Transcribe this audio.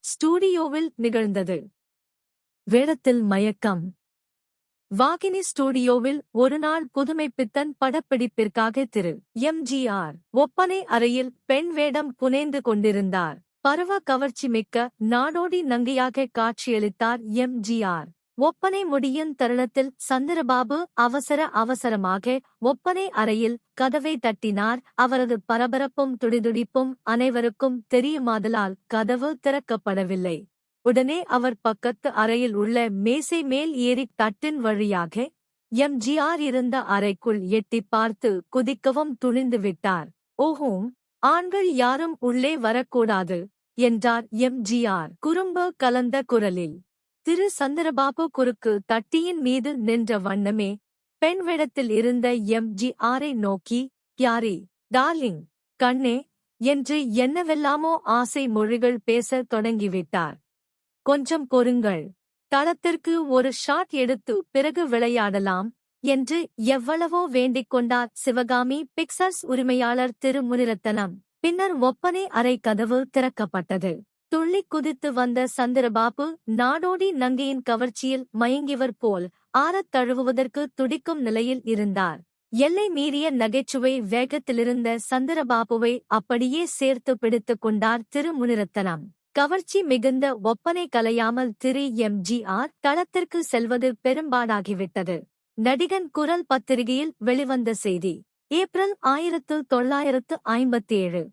ஸ்டூடியோவில் நிகழ்ந்தது. வேடத்தில் மயக்கம். வாகினி ஸ்டூடியோவில் ஒருநாள் புதுமைப்பித்தன் படப்பிடிப்பிற்காக திரு. எம்ஜிஆர் ஒப்பனை அறையில் பெண் வேடம் புனைந்து கொண்டிருந்தார். பருவ கவர்ச்சி மிக்க நாடோடி நங்கையாக காட்சியளித்தார் எம்ஜிஆர் ஒப்பனை முடியும் தருணத்தில் சந்திரபாபு அவசர அவசரமாக ஒப்பனை அறையில் கதவை தட்டினார். அவரது பரபரப்பும் துடிதுடிப்பும் அனைவருக்கும் தெரியுமாதலால் கதவு திறக்கப்படவில்லை. உடனே அவர் பக்கத்து அறையில் உள்ள மேசை மேல் ஏறி தட்டின் வழியாக எம்ஜிஆர் இருந்த அறைக்குள் எட்டிப் பார்த்து குதிக்கவும் துணிந்து விட்டார். ஓஹோம் ஆண்கள் யாரும் உள்ளே வரக்கூடாது என்றார் எம்ஜிஆர். குறும்பு கலந்த குரலில் திரு சந்திரபாபு குறுக்கு தட்டியின் மீது நின்ற வண்ணமே பெண் வேடத்தில் இருந்த எம். ஜி. ஆரை நோக்கி யாரி டார்லிங் கண்ணே என்று என்னவெல்லாமோ ஆசை மொழிகள் பேசத் தொடங்கிவிட்டார். கொஞ்சம் பொறுங்கள் தளத்திற்கு ஒரு ஷாட் எடுத்து பிறகு விளையாடலாம் என்று எவ்வளவோ வேண்டிக் கொண்டார் சிவகாமி பிக்சர்ஸ் உரிமையாளர் திரு. முனிரத்தனம். பின்னர் ஒப்பனை அறை கதவு திறக்கப்பட்டது. துள்ளி குதித்து வந்த சந்திரபாபு நாடோடி நங்கையின் கவர்ச்சியில் மயங்கிவர் போல் ஆறத் தழுவுவதற்கு துடிக்கும் நிலையில் இருந்தார். எல்லை மீறிய நகைச்சுவை வேகத்திலிருந்த சந்திரபாபுவை அப்படியே சேர்த்து பிடித்துக் கொண்டார் திரு முனிரத்தனம் கவர்ச்சி மிகுந்த ஒப்பனை கலையாமல் திரு. ஆர். தளத்திற்கு செல்வது பெரும்பாடாகிவிட்டது. நடிகன் குரல் பத்திரிகையில் வெளிவந்த செய்தி ஏப்ரல் ஆயிரத்து தொள்ளாயிரத்து ஐம்பத்தேழு.